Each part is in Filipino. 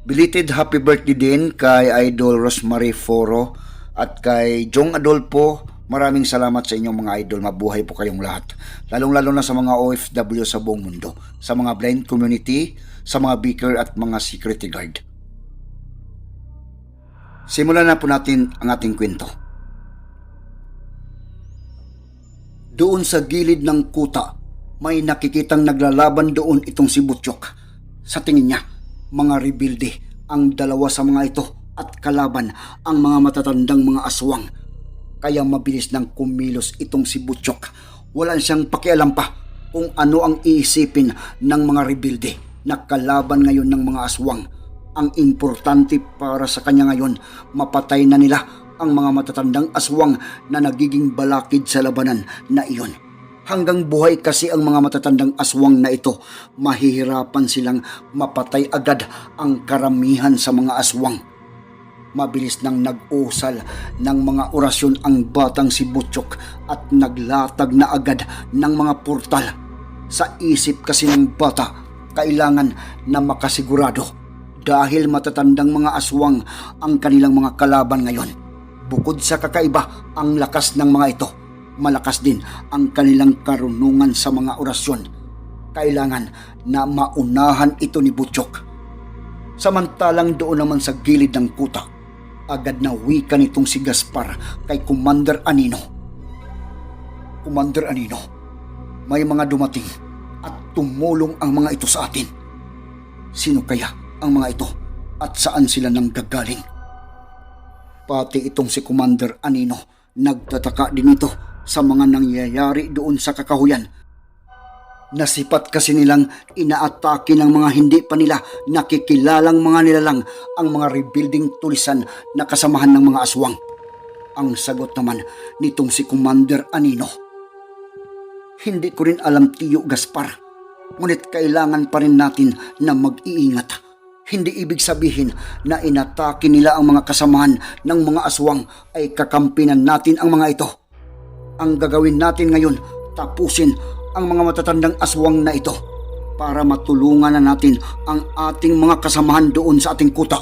Belated happy birthday din kay Idol Rosemary Foro at kay Jong Adolfo. Maraming salamat sa inyong mga idol. Mabuhay po kayong lahat. Lalong-lalo na sa mga OFW sa buong mundo. Sa mga blind community, sa mga beaker at mga security guard. Simulan na po natin ang ating kwento. Doon sa gilid ng kuta, may nakikitang naglalaban doon itong si Butchok. Sa tingin niya, mga rebuilde ang dalawa sa mga ito at kalaban ang mga matatandang mga aswang. Kaya mabilis nang kumilos itong si Butchok. Wala siyang pakialam pa kung ano ang iisipin ng mga rebuilde na kalaban ngayon ng mga aswang. Ang importante para sa kanya ngayon, mapatay na nila ang mga matatandang aswang na nagiging balakid sa labanan na iyon. Hanggang buhay kasi ang mga matatandang aswang na ito, mahihirapan silang mapatay agad ang karamihan sa mga aswang. Mabilis nang nag-usal ng mga orasyon ang batang si Butchok at naglatag na agad ng mga portal. Sa isip kasi ng bata, kailangan na makasigurado dahil matatandang mga aswang ang kanilang mga kalaban ngayon. Bukod sa kakaiba ang lakas ng mga ito, malakas din ang kanilang karunungan sa mga orasyon. Kailangan na maunahan ito ni Butchok. Samantalang doon naman sa gilid ng kuta, agad na wika nitong si Gaspar kay Commander Anino. Commander Anino, may mga dumating at tumulong ang mga ito sa atin. Sino kaya ang mga ito at saan sila nang gagaling? Pati itong si Commander Anino, nagtataka din ito sa mga nangyayari doon sa kakahuyan. Nasipat kasi nilang inaatake ng mga hindi pa nila nakikilalang mga nilalang ang mga rebuilding tulisan na kasamahan ng mga aswang. Ang sagot naman nitong si Commander Anino. Hindi ko rin alam tiyo Gaspar, ngunit kailangan pa rin natin na mag-iingat. Hindi ibig sabihin na inatake nila ang mga kasamahan ng mga aswang ay kakampinan natin ang mga ito ang gagawin natin ngayon, tapusin ang mga matatandang aswang na ito para matulungan na natin ang ating mga kasamahan doon sa ating kuta.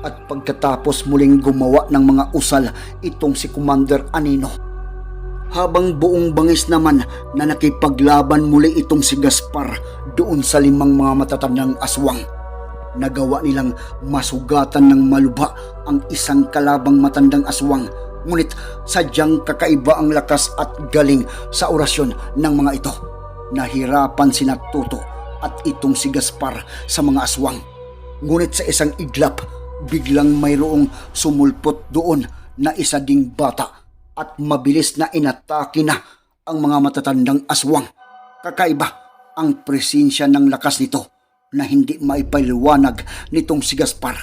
At pagkatapos muling gumawa ng mga usal itong si Commander Anino. Habang buong bangis naman na nakipaglaban muli itong si Gaspar doon sa limang mga matatandang aswang. Nagawa nilang masugatan ng malubha ang isang kalabang matandang aswang ngunit sadyang kakaiba ang lakas at galing sa orasyon ng mga ito. Nahirapan si Natuto at itong si Gaspar sa mga aswang. Ngunit sa isang iglap, biglang mayroong sumulpot doon na isa ding bata at mabilis na inatake na ang mga matatandang aswang. Kakaiba ang presensya ng lakas nito na hindi maipaliwanag nitong si Gaspar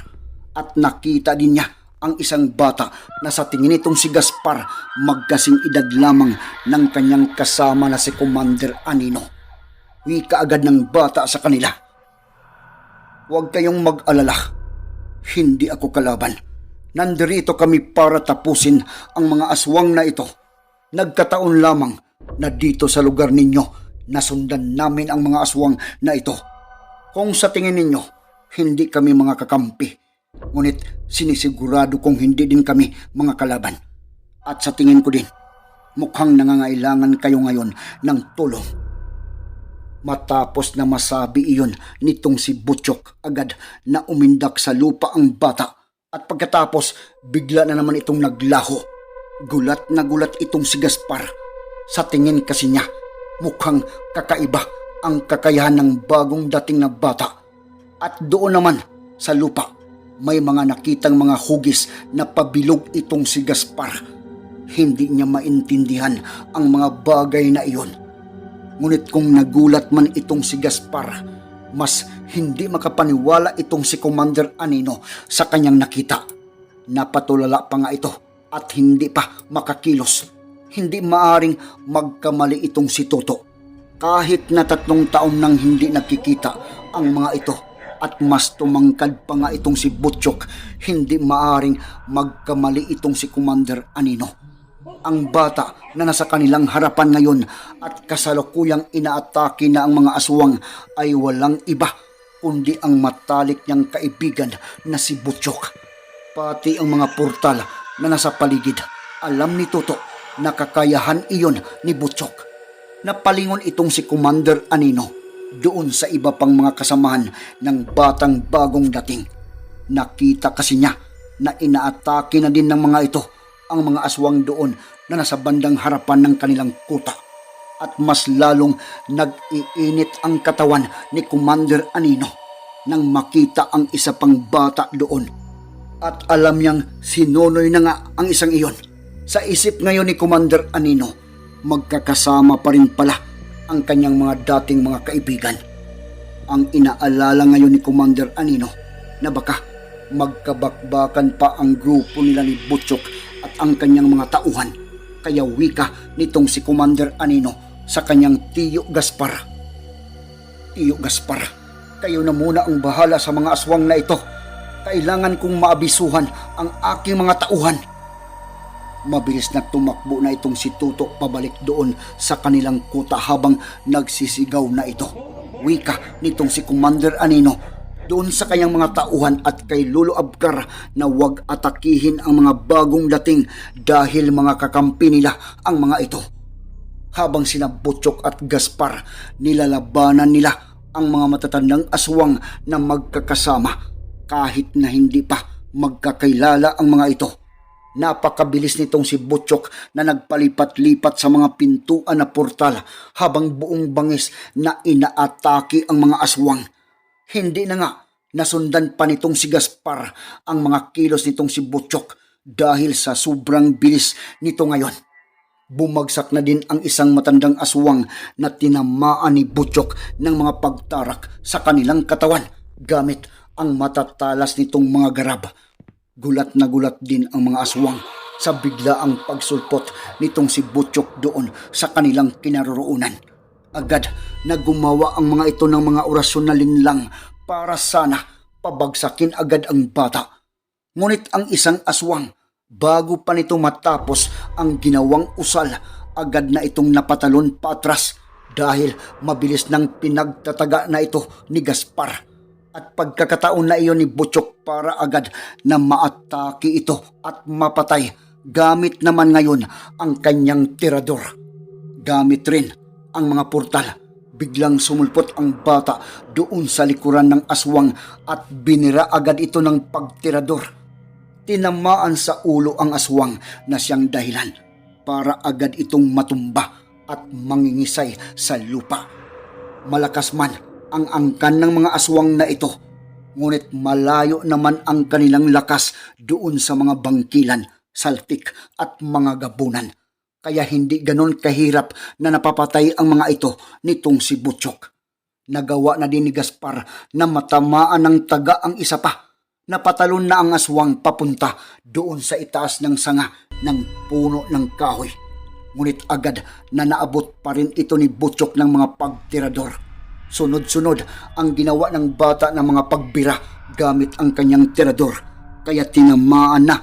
at nakita din niya ang isang bata na sa tingin nitong si Gaspar magkasing edad lamang ng kanyang kasama na si Commander Anino. Wika agad ng bata sa kanila. Huwag kayong mag-alala. Hindi ako kalaban. Nandirito kami para tapusin ang mga aswang na ito. Nagkataon lamang na dito sa lugar ninyo nasundan namin ang mga aswang na ito. Kung sa tingin ninyo, hindi kami mga kakampi Ngunit sinisigurado kong hindi din kami mga kalaban. At sa tingin ko din, mukhang nangangailangan kayo ngayon ng tulong. Matapos na masabi iyon nitong si Butchok agad na umindak sa lupa ang bata at pagkatapos bigla na naman itong naglaho. Gulat na gulat itong si Gaspar. Sa tingin kasi niya, mukhang kakaiba ang kakayahan ng bagong dating na bata. At doon naman sa lupa, may mga nakitang mga hugis na pabilog itong si Gaspar. Hindi niya maintindihan ang mga bagay na iyon. Ngunit kung nagulat man itong si Gaspar, Mas hindi makapaniwala itong si Commander Anino sa kanyang nakita. Napatulala pa nga ito at hindi pa makakilos. Hindi maaring magkamali itong si Toto. Kahit na tatlong taon nang hindi nakikita ang mga ito at mas tumangkad pa nga itong si Butchok, hindi maaring magkamali itong si Commander Anino. Ang bata na nasa kanilang harapan ngayon at kasalukuyang inaatake na ang mga aswang ay walang iba kundi ang matalik niyang kaibigan na si Butchok. Pati ang mga portal na nasa paligid, alam ni Toto na kakayahan iyon ni Butchok. Napalingon itong si Commander Anino doon sa iba pang mga kasamahan ng batang bagong dating. Nakita kasi niya na inaatake na din ng mga ito ang mga aswang doon na nasa bandang harapan ng kanilang kuta. At mas lalong nag-iinit ang katawan ni Commander Anino nang makita ang isa pang bata doon. At alam niyang sinunoy na nga ang isang iyon. Sa isip ngayon ni Commander Anino, magkakasama pa rin pala ang kanyang mga dating mga kaibigan. Ang inaalala ngayon ni Commander Anino na baka magkabakbakan pa ang grupo nila ni Butchok at ang kanyang mga tauhan. Kaya wika nitong si Commander Anino sa kanyang tiyo Gaspar. Tiyo Gaspar, kayo na muna ang bahala sa mga aswang na ito. Kailangan kong maabisuhan ang aking mga tauhan. Mabilis na tumakbo na itong si Tuto pabalik doon sa kanilang kuta habang nagsisigaw na ito. Wika nitong si Commander Anino doon sa kanyang mga tauhan at kay Lolo Abkar na huwag atakihin ang mga bagong dating dahil mga kakampi nila ang mga ito. Habang sina Butchok at Gaspar nilalabanan nila ang mga matatandang aswang na magkakasama kahit na hindi pa magkakailala ang mga ito. Napakabilis nitong si Butchok na nagpalipat-lipat sa mga pintuan na portal habang buong bangis na inaatake ang mga aswang. Hindi na nga nasundan pa nitong si Gaspar ang mga kilos nitong si Butchok dahil sa sobrang bilis nito ngayon. Bumagsak na din ang isang matandang aswang na tinamaan ni Butchok ng mga pagtarak sa kanilang katawan gamit ang matatalas nitong mga garab. Gulat na gulat din ang mga aswang sa biglaang pagsulpot nitong si Butchok doon sa kanilang kinaroroonan. Agad na gumawa ang mga ito ng mga orasyon na linlang para sana pabagsakin agad ang bata. Ngunit ang isang aswang, bago pa nito matapos ang ginawang usal, agad na itong napatalon patras dahil mabilis nang pinagtataga na ito ni Gaspar at pagkakataon na iyon ni Butchok para agad na maatake ito at mapatay gamit naman ngayon ang kanyang tirador. Gamit rin ang mga portal. Biglang sumulpot ang bata doon sa likuran ng aswang at binira agad ito ng pagtirador. Tinamaan sa ulo ang aswang na siyang dahilan para agad itong matumba at mangingisay sa lupa. Malakas man ang angkan ng mga aswang na ito. Ngunit malayo naman ang kanilang lakas doon sa mga bangkilan, saltik at mga gabunan. Kaya hindi ganon kahirap na napapatay ang mga ito nitong si Butchok. Nagawa na din ni Gaspar na matamaan ng taga ang isa pa. Napatalon na ang aswang papunta doon sa itaas ng sanga ng puno ng kahoy. Ngunit agad na naabot pa rin ito ni Butchok ng mga pagtirador. Sunod-sunod ang ginawa ng bata ng mga pagbira gamit ang kanyang tirador. Kaya tinamaan na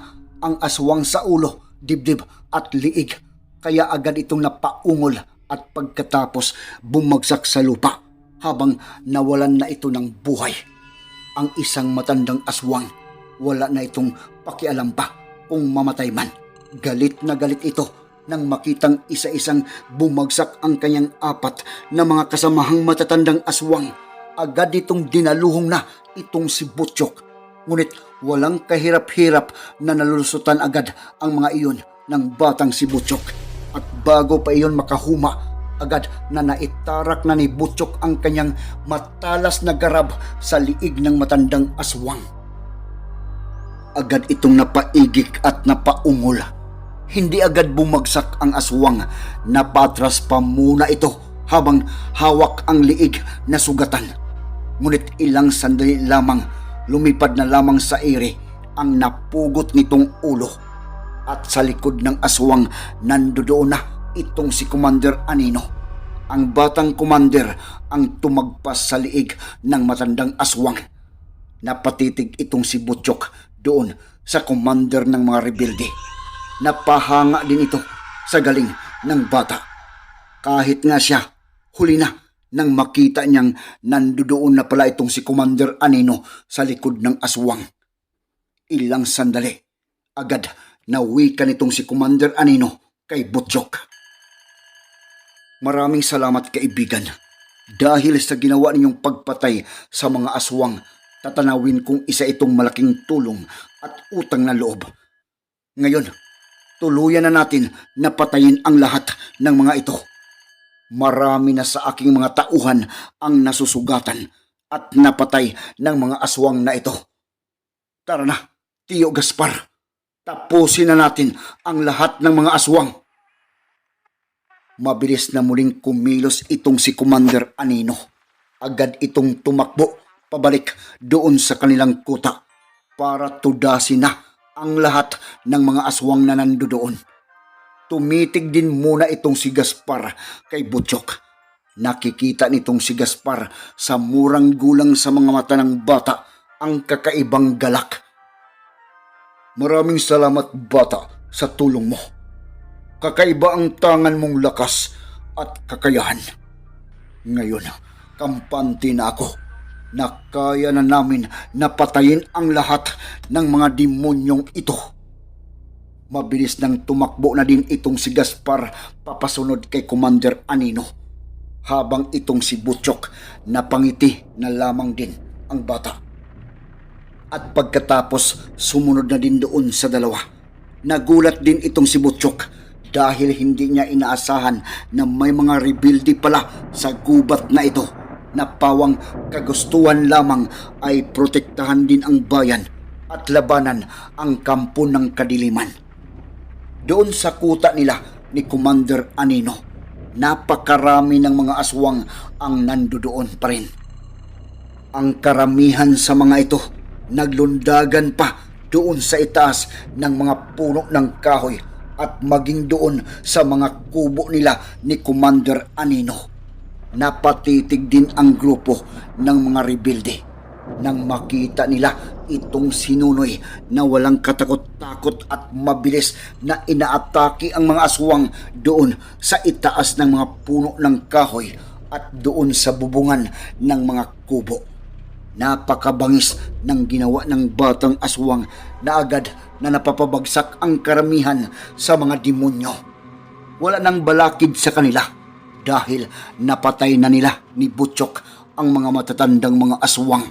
ang aswang sa ulo, dibdib at liig. Kaya agad itong napaungol at pagkatapos bumagsak sa lupa habang nawalan na ito ng buhay. Ang isang matandang aswang, wala na itong pakialam pa kung mamatay man. Galit na galit ito nang makitang isa-isang bumagsak ang kanyang apat na mga kasamahang matatandang aswang. Agad itong dinaluhong na itong si Butchok. Ngunit walang kahirap-hirap na nalulusutan agad ang mga iyon ng batang si Butchok. At bago pa iyon makahuma, agad na naitarak na ni Butchok ang kanyang matalas na garab sa liig ng matandang aswang. Agad itong napaigik at napaungol hindi agad bumagsak ang aswang. Napatras pa muna ito habang hawak ang liig na sugatan. Ngunit ilang sandali lamang lumipad na lamang sa ere ang napugot nitong ulo. At sa likod ng aswang nandoon na itong si Commander Anino. Ang batang commander ang tumagpas sa liig ng matandang aswang. Napatitig itong si Butchok doon sa commander ng mga rebelde. Napahanga din ito sa galing ng bata. Kahit nga siya, huli na nang makita niyang nandoon na pala itong si Commander Anino sa likod ng aswang. Ilang sandali, agad nawika nitong si Commander Anino kay Butchok. Maraming salamat kaibigan. Dahil sa ginawa ninyong pagpatay sa mga aswang, tatanawin kong isa itong malaking tulong at utang na loob. Ngayon, tuluyan na natin na patayin ang lahat ng mga ito. Marami na sa aking mga tauhan ang nasusugatan at napatay ng mga aswang na ito. Tara na, Tio Gaspar. Tapusin na natin ang lahat ng mga aswang. Mabilis na muling kumilos itong si Commander Anino. Agad itong tumakbo pabalik doon sa kanilang kuta para tudasin na ang lahat ng mga aswang na nandoon. Tumitig din muna itong si Gaspar kay Butchok. Nakikita nitong si Gaspar sa murang gulang sa mga mata ng bata ang kakaibang galak. Maraming salamat bata sa tulong mo. Kakaiba ang tangan mong lakas at kakayahan. Ngayon, kampante na ako na kaya na namin napatayin ang lahat ng mga demonyong ito. Mabilis nang tumakbo na din itong si Gaspar papasunod kay Commander Anino. Habang itong si Butchok napangiti na lamang din ang bata. At pagkatapos sumunod na din doon sa dalawa. Nagulat din itong si Butchok dahil hindi niya inaasahan na may mga rebuildi pala sa gubat na ito na pawang kagustuhan lamang ay protektahan din ang bayan at labanan ang kampo ng kadiliman. Doon sa kuta nila ni Commander Anino, napakarami ng mga aswang ang nandoon pa rin. Ang karamihan sa mga ito naglundagan pa doon sa itaas ng mga puno ng kahoy at maging doon sa mga kubo nila ni Commander Anino. Napatitig din ang grupo ng mga rebelde nang makita nila itong sinunoy na walang katakot-takot at mabilis na inaatake ang mga aswang doon sa itaas ng mga puno ng kahoy at doon sa bubungan ng mga kubo. Napakabangis ng ginawa ng batang aswang na agad na napapabagsak ang karamihan sa mga demonyo. Wala nang balakid sa kanila dahil napatay na nila ni Butchok ang mga matatandang mga aswang.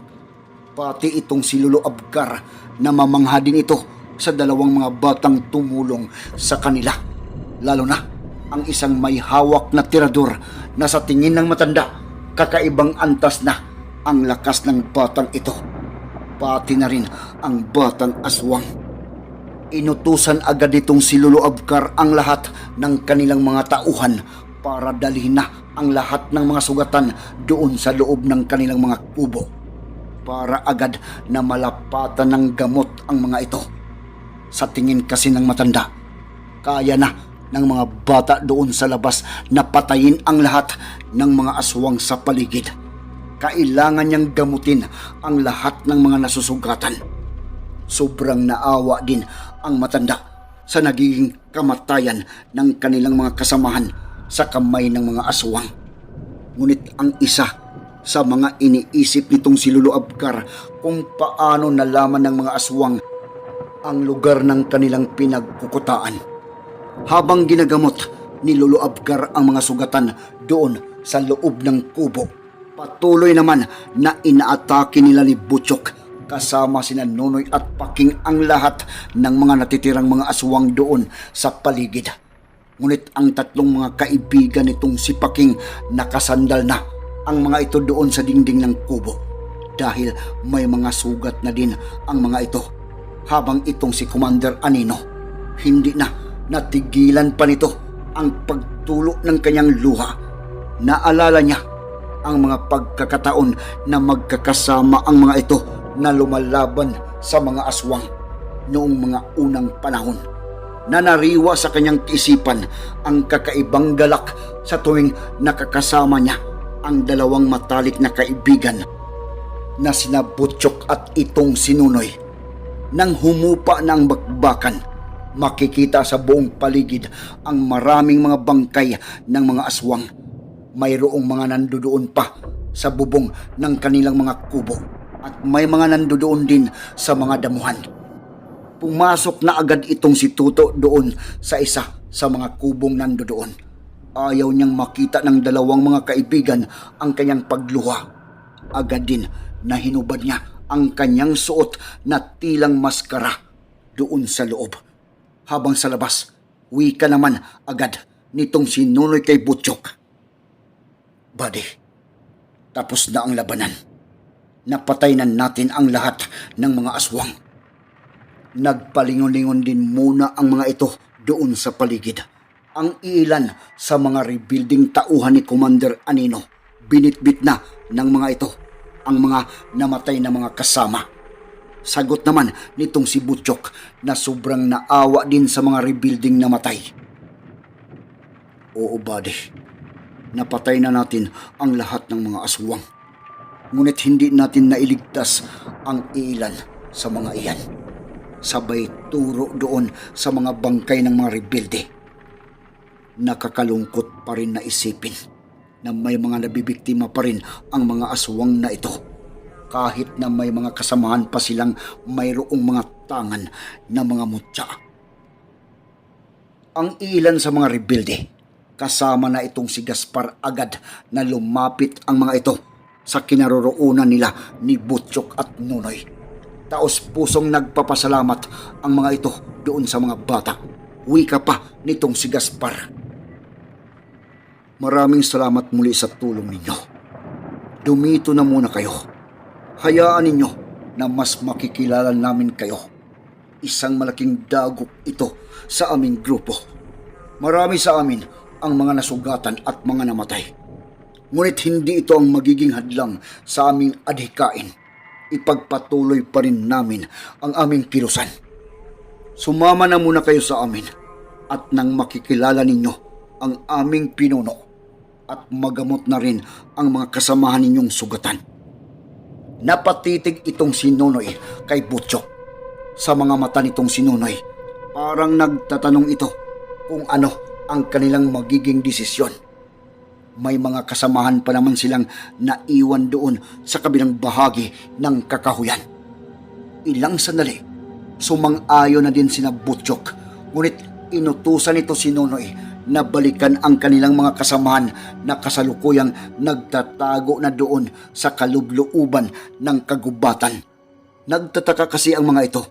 Pati itong si Lolo Abgar na mamangha din ito sa dalawang mga batang tumulong sa kanila. Lalo na ang isang may hawak na tirador na sa tingin ng matanda kakaibang antas na ang lakas ng batang ito. Pati na rin ang batang aswang. Inutusan agad itong si Lolo Abkar ang lahat ng kanilang mga tauhan para dalhin na ang lahat ng mga sugatan doon sa loob ng kanilang mga kubo para agad na malapatan ng gamot ang mga ito. Sa tingin kasi ng matanda, kaya na ng mga bata doon sa labas na patayin ang lahat ng mga aswang sa paligid. Kailangan niyang gamutin ang lahat ng mga nasusugatan. Sobrang naawa din ang matanda sa nagiging kamatayan ng kanilang mga kasamahan sa kamay ng mga aswang. Ngunit ang isa sa mga iniisip nitong si Lolo Abkar kung paano nalaman ng mga aswang ang lugar ng kanilang pinagkukutaan. Habang ginagamot ni Lolo Abkar ang mga sugatan doon sa loob ng kubo, patuloy naman na inaatake nila ni Butchok kasama sina Nonoy at Paking ang lahat ng mga natitirang mga aswang doon sa paligid. Ngunit ang tatlong mga kaibigan nitong si Paking nakasandal na ang mga ito doon sa dingding ng kubo dahil may mga sugat na din ang mga ito habang itong si Commander Anino hindi na natigilan pa nito ang pagtulo ng kanyang luha. Naalala niya ang mga pagkakataon na magkakasama ang mga ito na lumalaban sa mga aswang noong mga unang panahon. Nanariwa sa kanyang isipan ang kakaibang galak sa tuwing nakakasama niya ang dalawang matalik na kaibigan na sina Butchok at itong sinunoy. Nang humupa na bakbakan, makikita sa buong paligid ang maraming mga bangkay ng mga aswang. Mayroong mga nandoon pa sa bubong ng kanilang mga kubo at may mga nandoon din sa mga damuhan. Pumasok na agad itong si Tuto doon sa isa sa mga kubong nandoon. Ayaw niyang makita ng dalawang mga kaibigan ang kanyang pagluha. Agad din na hinubad niya ang kanyang suot na tilang maskara doon sa loob. Habang sa labas, wika naman agad nitong sinunoy kay Butchok. Buddy, tapos na ang labanan. Napatay na natin ang lahat ng mga aswang. Nagpalingon-lingon din muna ang mga ito doon sa paligid. Ang ilan sa mga rebuilding tauhan ni Commander Anino, binitbit na ng mga ito ang mga namatay na mga kasama. Sagot naman nitong si Butchok na sobrang naawa din sa mga rebuilding namatay. Oo, buddy. Napatay na natin ang lahat ng mga aswang. Ngunit hindi natin nailigtas ang ilan sa mga iyan. Sabay turo doon sa mga bangkay ng mga rebuilde. Nakakalungkot pa rin na isipin na may mga nabibiktima pa rin ang mga aswang na ito. Kahit na may mga kasamahan pa silang mayroong mga tangan na mga mutya. Ang ilan sa mga rebuilde, kasama na itong si Gaspar agad na lumapit ang mga ito sa kinaroroonan nila ni Butchok at Nunoy. Taos pusong nagpapasalamat ang mga ito doon sa mga bata. Wika pa nitong si Gaspar. Maraming salamat muli sa tulong ninyo. Dumito na muna kayo. Hayaan ninyo na mas makikilala namin kayo. Isang malaking dagok ito sa aming grupo. Marami sa amin ang mga nasugatan at mga namatay. Ngunit hindi ito ang magiging hadlang sa aming adhikain. Ipagpatuloy pa rin namin ang aming kilusan. Sumama na muna kayo sa amin at nang makikilala ninyo ang aming pinuno at magamot na rin ang mga kasamahan ninyong sugatan. Napatitig itong sinunoy kay Butchok. Sa mga mata nitong sinunoy, parang nagtatanong ito kung ano ang kanilang magiging desisyon. May mga kasamahan pa naman silang naiwan doon sa kabilang bahagi ng kakahuyan. Ilang sandali, sumang-ayo na din sina Butchok, ngunit inutusan nito si Nonoy na balikan ang kanilang mga kasamahan na kasalukuyang nagtatago na doon sa kalubluuban ng kagubatan. Nagtataka kasi ang mga ito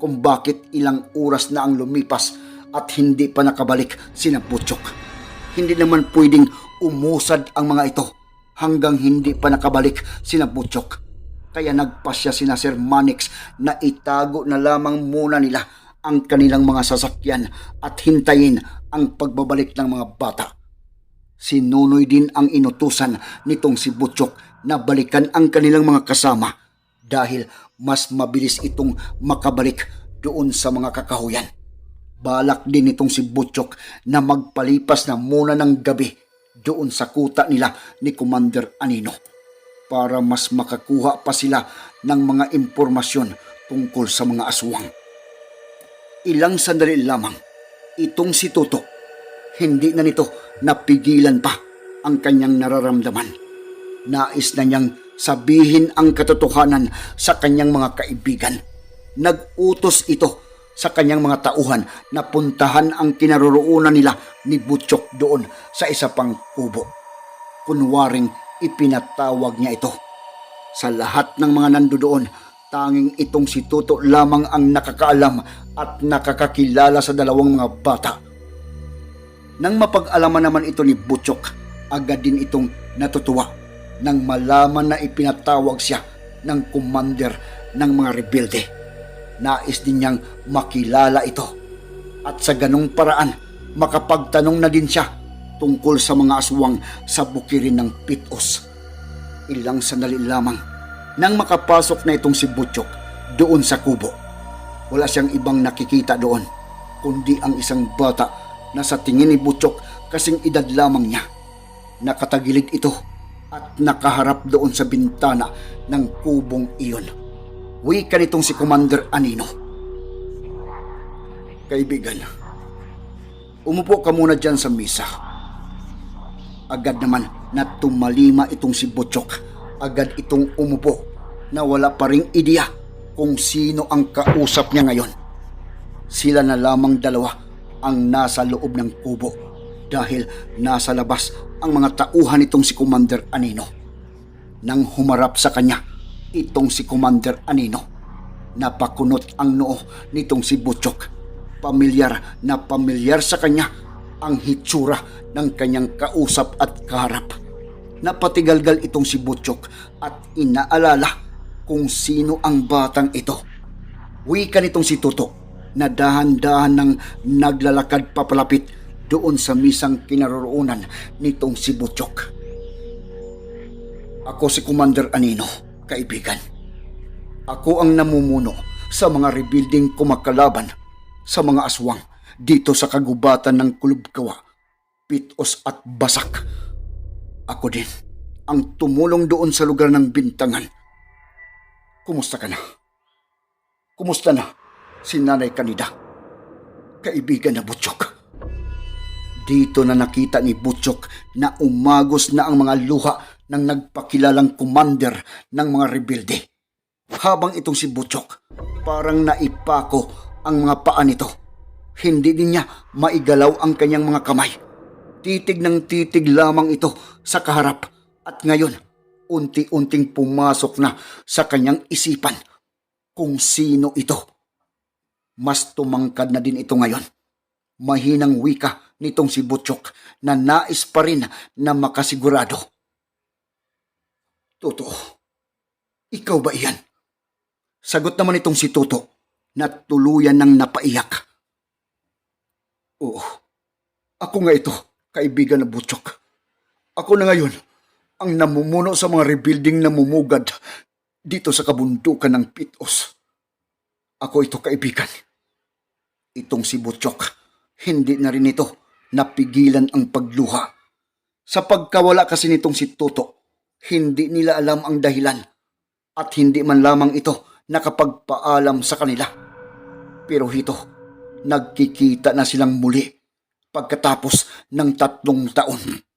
kung bakit ilang oras na ang lumipas at hindi pa nakabalik sina Butchok. Hindi naman pwedeng umusad ang mga ito hanggang hindi pa nakabalik sina Butchok. Kaya nagpasya sina Sir Manix na itago na lamang muna nila ang kanilang mga sasakyan at hintayin ang pagbabalik ng mga bata. Si Nunoy din ang inutusan nitong si Butchok na balikan ang kanilang mga kasama dahil mas mabilis itong makabalik doon sa mga kakahuyan. Balak din itong si Butchok na magpalipas na muna ng gabi doon sa kuta nila ni Commander Anino para mas makakuha pa sila ng mga impormasyon tungkol sa mga aswang. Ilang sandali lamang, itong si Toto, hindi na nito napigilan pa ang kanyang nararamdaman. Nais na niyang sabihin ang katotohanan sa kanyang mga kaibigan. Nag-utos ito sa kanyang mga tauhan na puntahan ang kinaroroonan nila ni Butchok doon sa isa pang kubo. Kunwaring ipinatawag niya ito. Sa lahat ng mga nandoon, tanging itong si Tuto lamang ang nakakaalam at nakakakilala sa dalawang mga bata. Nang mapag-alaman naman ito ni Butchok, agad din itong natutuwa nang malaman na ipinatawag siya ng commander ng mga rebelde. Nais din niyang makilala ito. At sa ganong paraan, makapagtanong na din siya tungkol sa mga aswang sa bukirin ng Pitos. Ilang sandali lamang nang makapasok na itong si Butchok doon sa kubo. Wala siyang ibang nakikita doon, kundi ang isang bata na sa tingin ni Butchok kasing edad lamang niya. Nakatagilid ito at nakaharap doon sa bintana ng kubong iyon. Wika nitong si Commander Anino. Kaibigan, umupo ka muna dyan sa misa. Agad naman na tumalima itong si Butchok. Agad itong umupo na wala pa ring ideya kung sino ang kausap niya ngayon. Sila na lamang dalawa ang nasa loob ng kubo dahil nasa labas ang mga tauhan nitong si Commander Anino. Nang humarap sa kanya, itong si Commander Anino, napakunot ang noo nitong si Butchok. Pamilyar na pamilyar sa kanya ang hitsura ng kanyang kausap at kaharap. Napatigalgal itong si Butchok at inaalala kung sino ang batang ito. Wika nitong si Tuto na dahan-dahan ng naglalakad papalapit doon sa misang kinaroroonan nitong si Butchok. Ako si Commander Anino, kaibigan. Ako ang namumuno sa mga rebuilding kumakalaban sa mga aswang dito sa kagubatan ng Kulubkawa, Pitos at Basak. Ako din ang tumulong doon sa lugar ng bintangan. Kumusta ka na? Kumusta na si Nanay Kanida? Kaibigan na Butchok. Dito na nakita ni Butchok na umagos na ang mga luha ng nagpakilalang commander ng mga rebelde. Habang itong si Butchok, parang naipako ang mga paa nito. Hindi din niya maigalaw ang kanyang mga kamay. Titig ng titig lamang ito sa kaharap at ngayon unti-unting pumasok na sa kanyang isipan kung sino ito. Mas tumangkad na din ito ngayon. Mahinang wika nitong si Butchok na nais pa rin na makasigurado. Totoo, ikaw ba iyan? Sagot naman itong si Toto na tuluyan ng napaiyak. Oo, ako nga ito, kaibigan na Butchok. Ako na ngayon ang namumuno sa mga rebuilding na mumugad dito sa kabundukan ng Pitos. Ako ito, kaibigan. Itong si Butchok, hindi na rin ito napigilan ang pagluha. Sa pagkawala kasi nitong si Toto, hindi nila alam ang dahilan at hindi man lamang ito nakapagpaalam sa kanila. Pero hito, nagkikita na silang muli pagkatapos ng tatlong taon.